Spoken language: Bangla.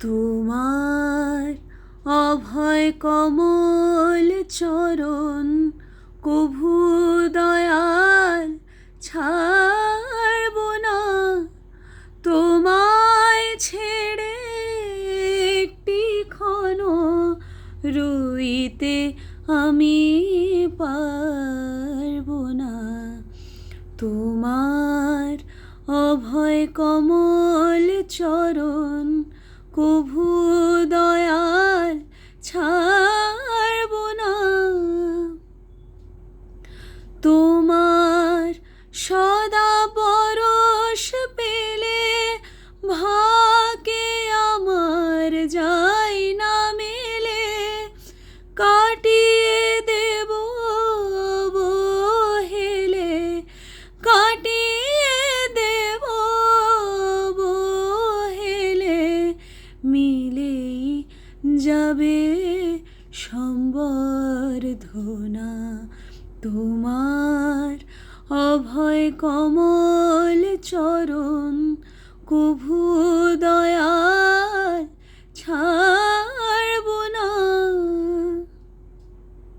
তোমার অভয় কমল চরণ, কভু দয়াল ছাড়ব না। তোমায় ছেড়ে একটি ক্ষণ রুইতে আমি পারব না। তোমার অভয় কমল চরণ কভু দয়াল ছাড়ব না। তোমার সদা মিলেই যাবে সম্বর্ধনা। তোমার অভয় কমল চরণ কভু দয়া